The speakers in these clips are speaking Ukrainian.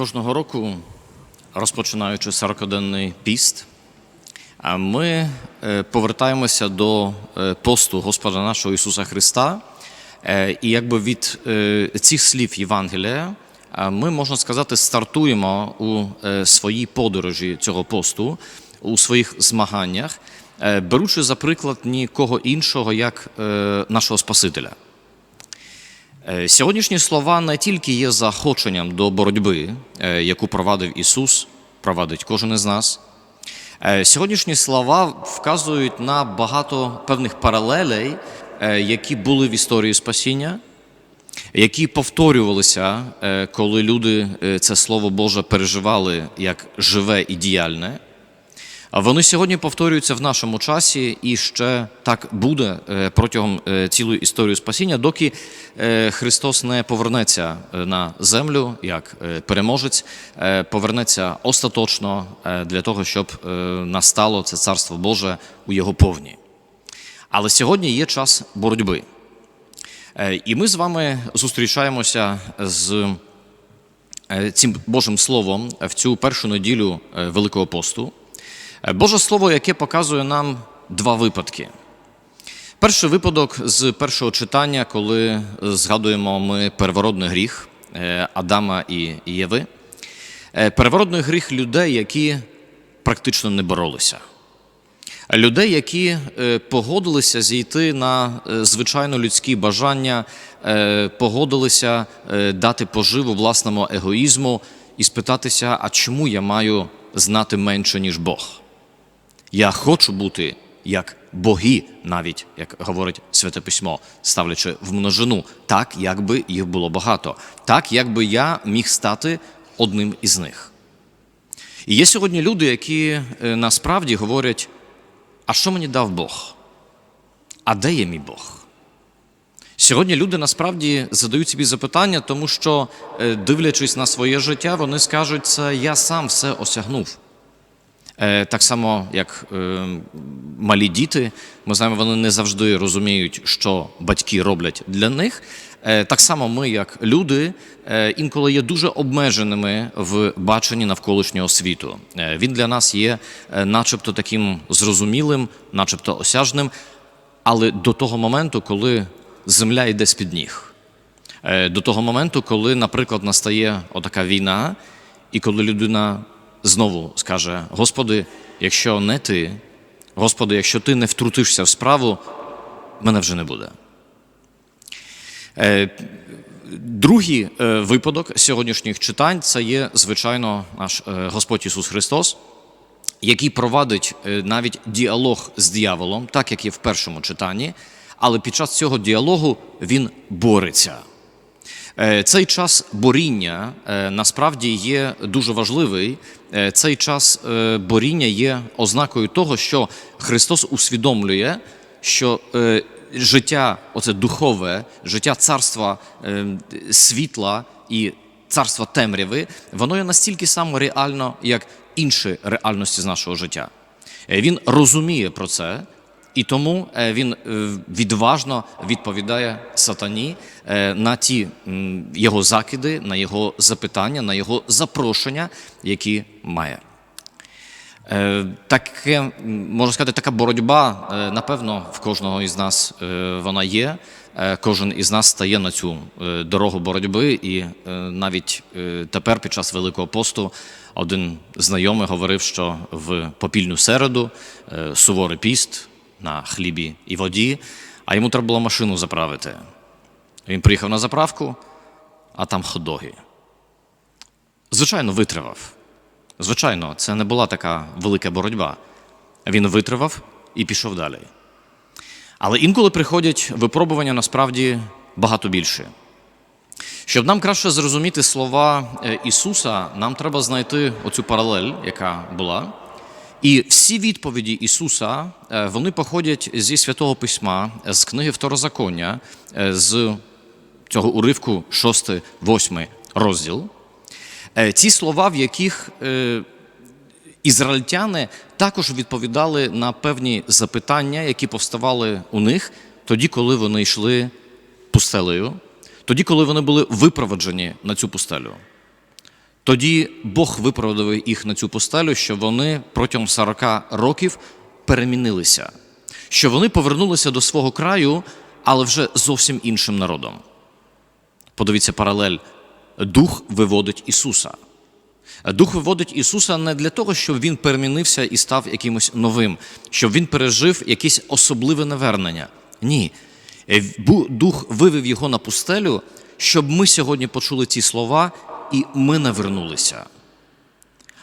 Кожного року, розпочинаючи 40-денний піст, а ми е, повертаємося до е, посту Господа нашого Ісуса Христа. Е, І якби від е, цих слів Євангелія ми, можна сказати, стартуємо у е, своїй подорожі цього посту, у своїх змаганнях, е, беручи за приклад нікого іншого, як е, нашого Спасителя. Е, Сьогоднішні слова не тільки є заохоченням до боротьби, е, яку провадив Ісус, провадить кожен із нас. Е, Сьогоднішні слова вказують на багато певних паралелей, які були в історії спасіння, які повторювалися, коли люди це Слово Боже переживали як живе і діяльне. Вони сьогодні повторюються в нашому часі, і ще так буде е, протягом е, цілої історії спасіння, доки е, Христос не повернеться на землю як переможець, повернеться остаточно для того, щоб настало це царство Боже у його повні. Але сьогодні є час боротьби. І ми з вами зустрічаємося з цим Божим Словом в цю першу неділю Великого посту. Е, Боже Слово, яке показує нам два випадки. Перший випадок з першого читання, коли згадуємо ми первородний гріх е, Адама і Єви. Е, Первородний гріх людей, які практично не боролися. Людей, які е, погодилися зійти на е, звичайно людські бажання, е, погодилися е, дати поживу власному егоїзму і спитатися, а чому я маю знати менше, ніж Бог? Я хочу бути як боги, навіть як говорить Святе Письмо, ставлячи в множину, так, якби їх було багато, так, якби я міг стати одним із них. І є сьогодні люди, які е, насправді говорять: а що мені дав Бог? А де є мій Бог? Сьогодні люди насправді задають собі запитання, тому що, е, дивлячись на своє життя, вони скажуть, це я сам все осягнув. Е, Так само, як е, малі діти, ми знаємо, вони не завжди розуміють, що батьки роблять для них. Е, Так само ми, як люди, інколи є дуже обмеженими в баченні навколишнього світу. Він для нас є начебто таким зрозумілим, начебто осяжним, але до того моменту, коли земля йде з-під ніг. Е, До того моменту, коли, наприклад, настає отака війна, і коли людина знову скаже: Господи, якщо не ти, Господи, якщо ти не втрутишся в справу, мене вже не буде. Е, Другий е, випадок сьогоднішніх читань це є, звичайно, наш е, Господь Ісус Христос, який провадить навіть діалог з дияволом, так як є в першому читанні, але під час цього діалогу він бореться. Е, Цей час боріння е, насправді є дуже важливий. Е, Цей час боріння є ознакою того, що Христос усвідомлює, що життя, оце духове, життя царства світла і царства темряви, воно є настільки само реально, як інші реальності з нашого життя. Він розуміє про це, і тому е, він е, відважно відповідає сатані е, на ті його закиди, на його запитання, на його запрошення, які має. Таке, можна сказати, така боротьба, напевно, в кожного із нас вона є. Кожен із нас стає на цю дорогу боротьби, і навіть тепер, під час Великого посту, один знайомий говорив, що в попільну середу суворий піст на хлібі і воді, а йому треба було машину заправити. Він приїхав на заправку, а там ходоги. Звичайно, витривав. Звичайно, це не була така велика боротьба. Він витривав і пішов далі. Але інколи приходять випробування насправді багато більше. Щоб нам краще зрозуміти слова е, Ісуса, нам треба знайти оцю паралель, яка була. І всі відповіді Ісуса е, вони походять зі Святого Письма, з книги Второзаконня, е, з цього уривку 6-8 розділ. Е, Ці слова, в яких ізраїльтяни також відповідали на певні запитання, які повставали у них тоді, коли вони йшли пустелею, тоді, коли вони були випроводжені на цю пустелю. Тоді Бог виправдав їх на цю постелю, що вони протягом 40 років перемінилися, що вони повернулися до свого краю, але вже зовсім іншим народом. Подивіться паралель. Дух виводить Ісуса. Дух виводить Ісуса не для того, щоб Він перемінився і став якимось новим, щоб Він пережив якесь особливе навернення. Ні. Е, Дух вивів його на пустелю, щоб ми сьогодні почули ці слова, і ми навернулися.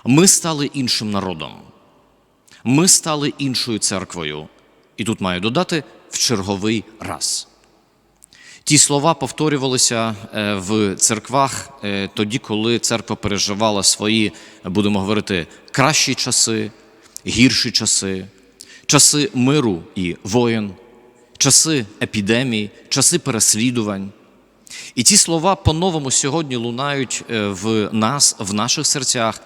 Ми стали іншим народом. Ми стали іншою церквою. І тут маю додати в черговий раз. Ті слова повторювалися е, в церквах е, тоді, коли церква переживала свої, будемо говорити, кращі часи, гірші часи, часи миру і воєн, часи епідемій, часи переслідувань. І ці слова по-новому сьогодні лунають е, в нас, в наших серцях.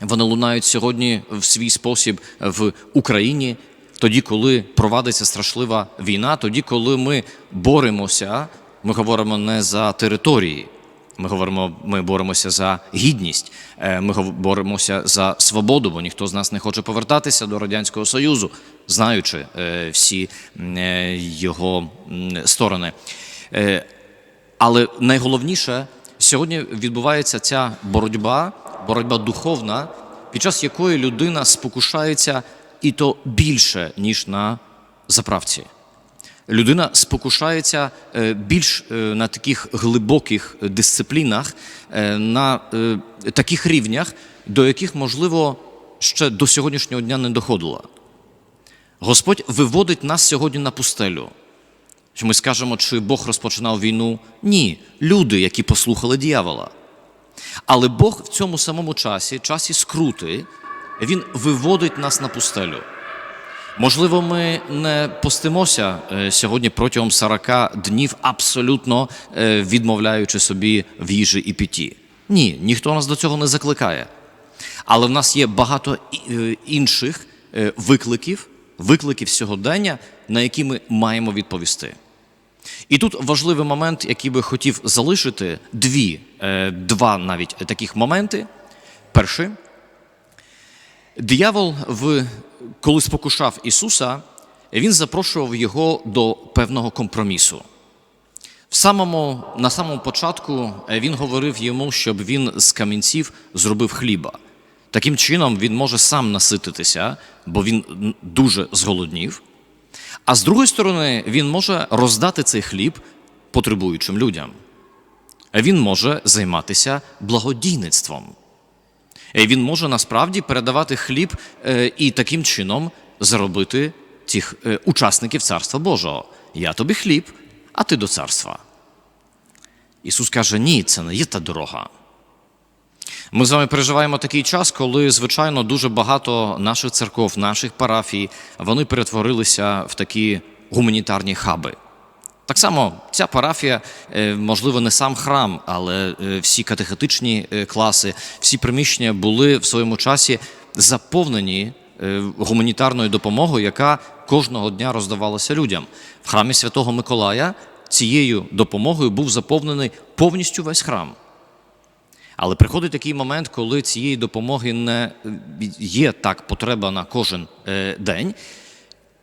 Вони лунають сьогодні в свій спосіб в Україні, тоді, коли провадиться страшлива війна, тоді, коли ми боремося, ми говоримо не за території, ми говоримо, ми боремося за гідність, е, ми боремося за свободу, бо ніхто з нас не хоче повертатися до Радянського Союзу, знаючи е, всі е, його сторони. Але найголовніше, сьогодні відбувається ця боротьба, боротьба духовна, під час якої людина спокушається і то більше, ніж на заправці. Людина спокушається е, більш е, на таких глибоких дисциплінах, е, на таких рівнях, до яких, можливо, ще до сьогоднішнього дня не доходила. Господь виводить нас сьогодні на пустелю. Що ми скажемо, чи Бог розпочинав війну? Ні, люди, які послухали диявола. Але Бог в цьому самому часі, часі скрути, Він виводить нас на пустелю. Можливо, ми не постимося е, сьогодні протягом 40 днів, абсолютно е, відмовляючи собі в їжі і питті. Ні, ніхто нас до цього не закликає. Але в нас є багато е, інших викликів, викликів сьогодення, на які ми маємо відповісти. І тут важливий момент, який би хотів залишити, дві, е, два навіть таких моменти. Перший. Диявол, в, коли спокушав Ісуса, він запрошував його до певного компромісу. В самому, на самому початку е, він говорив йому, щоб він з камінців зробив хліба. Таким чином він може сам насититися, бо він дуже зголоднів. А з другої сторони, він може роздати цей хліб потребуючим людям. Він може займатися благодійництвом. Він може насправді передавати хліб е, і таким чином заробити цих е, учасників Царства Божого. Я тобі хліб, а ти до царства. Ісус каже: ні, це не є та дорога. Ми з вами переживаємо такий час, коли, звичайно, дуже багато наших церков, наших парафій, вони перетворилися в такі гуманітарні хаби. Так само ця парафія, е, можливо, не сам храм, але е, всі катехетичні е, класи, всі приміщення були в своєму часі заповнені гуманітарною допомогою, яка кожного дня роздавалася людям. В храмі Святого Миколая цією допомогою був заповнений повністю весь храм. Але приходить такий момент, коли цієї допомоги не є так потреба на кожен е, день,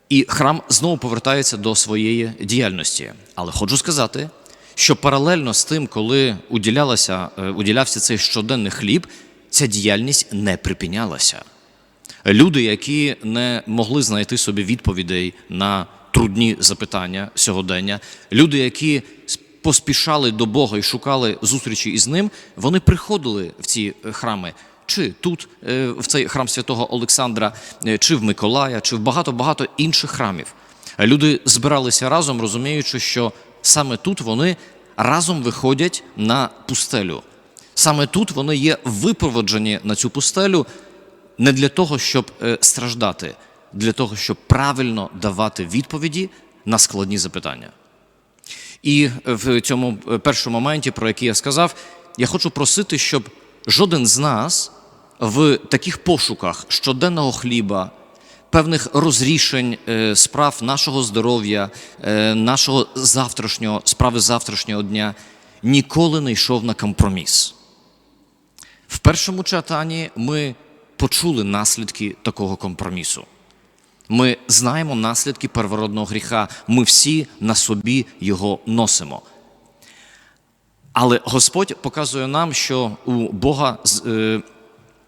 і храм знову повертається до своєї діяльності. Але хочу сказати, що паралельно з тим, коли уділялася, е, уділявся цей щоденний хліб, ця діяльність не припинялася. Люди, які не могли знайти собі відповідей на трудні запитання сьогодення, люди, які поспішали до Бога і шукали зустрічі із ним, вони приходили в ці е, храми. Чи тут, е, в цей храм святого Олександра, е, чи в Миколая, чи в багато-багато інших храмів. Люди збиралися разом, розуміючи, що саме тут вони разом виходять на пустелю. Саме тут вони є випроводжені на цю пустелю не для того, щоб страждати, для того, щоб правильно давати відповіді на складні запитання. І в цьому е, першому моменті, про який я сказав, я хочу просити, щоб жоден з нас в таких пошуках щоденного хліба, певних розрішень е, справ нашого здоров'я, е, нашого завтрашнього, справи завтрашнього дня ніколи не йшов на компроміс. В першому читанні ми почули наслідки такого компромісу. Ми знаємо наслідки первородного гріха. Ми всі на собі його носимо. Але Господь показує нам, що у Бога е,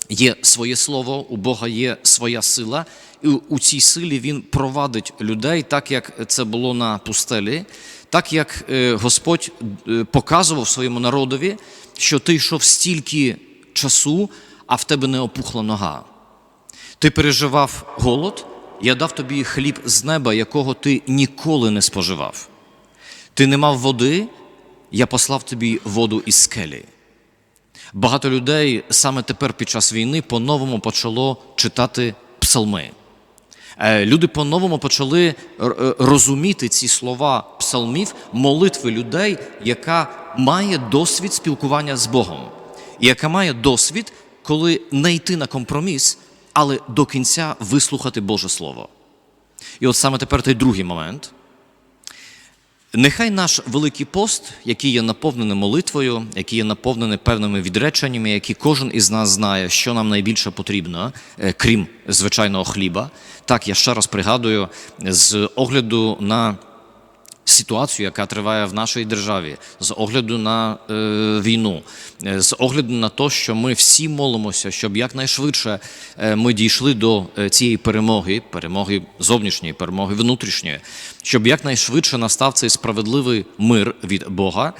є своє слово, у Бога є своя сила, і у- цій силі Він провадить людей, так як це було на пустелі, так як е, Господь е, показував своєму народові, що ти йшов стільки часу, а в тебе не опухла нога. Ти переживав голод, я дав тобі хліб з неба, якого ти ніколи не споживав. Ти не мав води, я послав тобі воду із скелі. Багато людей саме тепер під час війни по-новому почало читати псалми. Е, Люди по-новому почали е, розуміти ці слова псалмів, молитви людей, яка має досвід спілкування з Богом, яка має досвід, коли не йти на компроміс, але до кінця вислухати Боже Слово. І от саме тепер той другий момент. Нехай наш великий пост, який є наповнений молитвою, який є наповнений певними відреченнями, які кожен із нас знає, що нам найбільше потрібно, е, крім звичайного хліба. Так, я ще раз пригадую, з огляду на ситуацію, яка триває в нашій державі, з огляду на е, війну, е, з огляду на те, що ми всі молимося, щоб якнайшвидше е, ми дійшли до е, цієї перемоги, перемоги зовнішньої, перемоги внутрішньої, щоб якнайшвидше настав цей справедливий мир від Бога.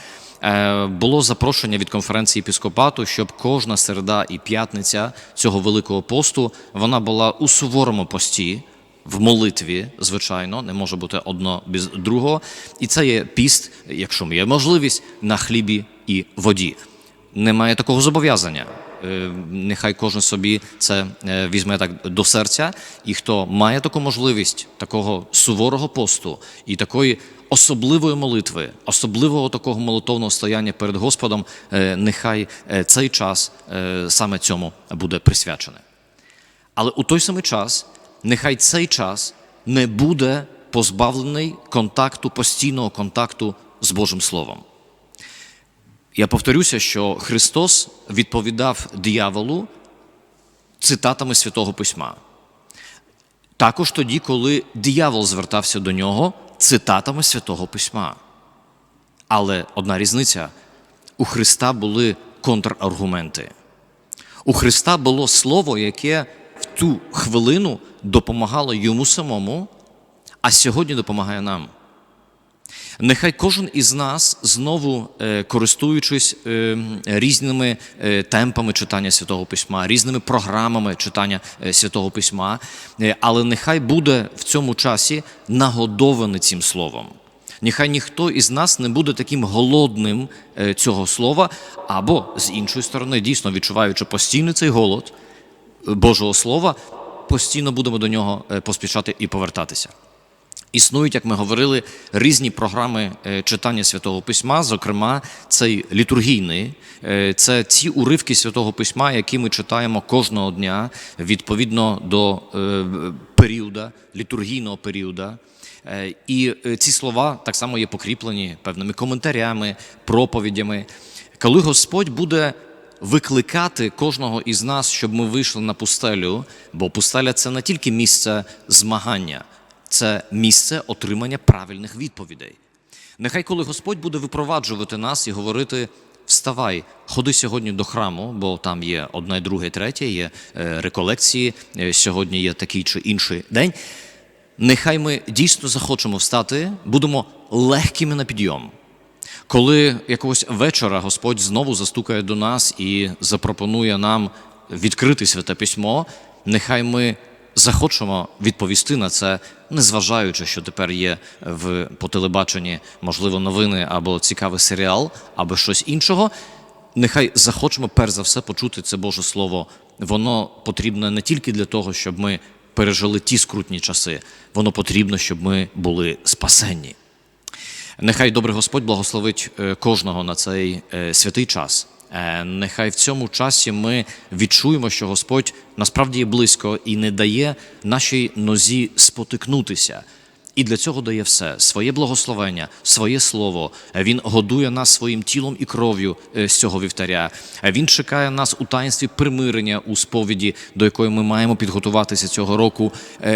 Було запрошення від конференції епіскопату, щоб кожна середа і п'ятниця цього великого посту вона була у суворому пості, в молитві, звичайно, не може бути одно без другого. І це є піст, якщо є можливість, на хлібі і воді. Немає такого зобов'язання. Е, Нехай кожен собі це е, візьме так до серця, і хто має таку можливість такого суворого посту і такої особливої молитви, особливого такого молитовного стояння перед Господом, е, нехай цей час саме цьому буде присвячений. Але у той самий час, нехай цей час не буде позбавлений контакту, постійного контакту з Божим Словом. Я повторюся, що Христос відповідав дияволу цитатами Святого Письма. Також тоді, коли диявол звертався до нього цитатами Святого Письма. Але одна різниця: у Христа були контраргументи. У Христа було слово, яке в ту хвилину допомагало йому самому, а сьогодні допомагає нам. Нехай кожен із нас знову е, користуючись е, різними е, темпами читання Святого Письма, різними програмами читання Святого Письма, але нехай буде в цьому часі нагодований цим словом. Нехай ніхто із нас не буде таким голодним цього слова, або з іншої сторони, дійсно відчуваючи постійно цей голод Божого Слова, постійно будемо до нього е, поспішати і повертатися. Існують, як ми говорили, різні програми е, читання святого письма. Зокрема, цей літургійний е, це ті уривки святого письма, які ми читаємо кожного дня відповідно до періода, літургійного періода. І ці слова так само є покріплені певними коментарями, проповідями. Коли Господь буде викликати кожного із нас, щоб ми вийшли на пустелю, бо пустеля це не тільки місце змагання, це місце отримання правильних відповідей. Нехай, коли Господь буде випроваджувати нас і говорити: вставай, ходи сьогодні до храму, бо там є одне, друге, третє, є е, реколекції, е, сьогодні є такий чи інший день. Нехай ми дійсно захочемо встати, будемо легкими на підйом. Коли якогось вечора Господь знову застукає до нас і запропонує нам відкрити святе письмо, нехай ми захочемо відповісти на це, незважаючи, що тепер є в по телебаченні, можливо, новини або цікавий серіал, або щось іншого. Нехай захочемо перш за все почути це Боже Слово. Воно потрібне не тільки для того, щоб ми пережили ті скрутні часи, воно потрібно, щоб ми були спасенні. Нехай добрий Господь благословить е, кожного на цей е, святий час. Е, Нехай в цьому часі ми відчуємо, що Господь насправді є близько і не дає нашій нозі спотикнутися. І для цього дає все своє благословення, своє слово. Він годує нас своїм тілом і кров'ю з цього вівтаря. Він чекає нас у таїнстві примирення у сповіді, до якої ми маємо підготуватися цього року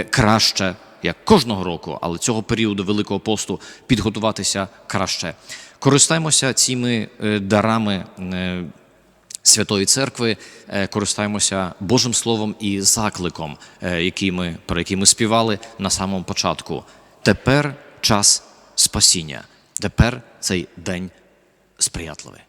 краще, як кожного року, але цього періоду Великого посту підготуватися краще. Користаємося цими е, дарами. е, Святої Церкви е, користаємося Божим Словом і закликом, який ми, про який ми співали на самому початку. Тепер час спасіння, тепер цей день сприятливий.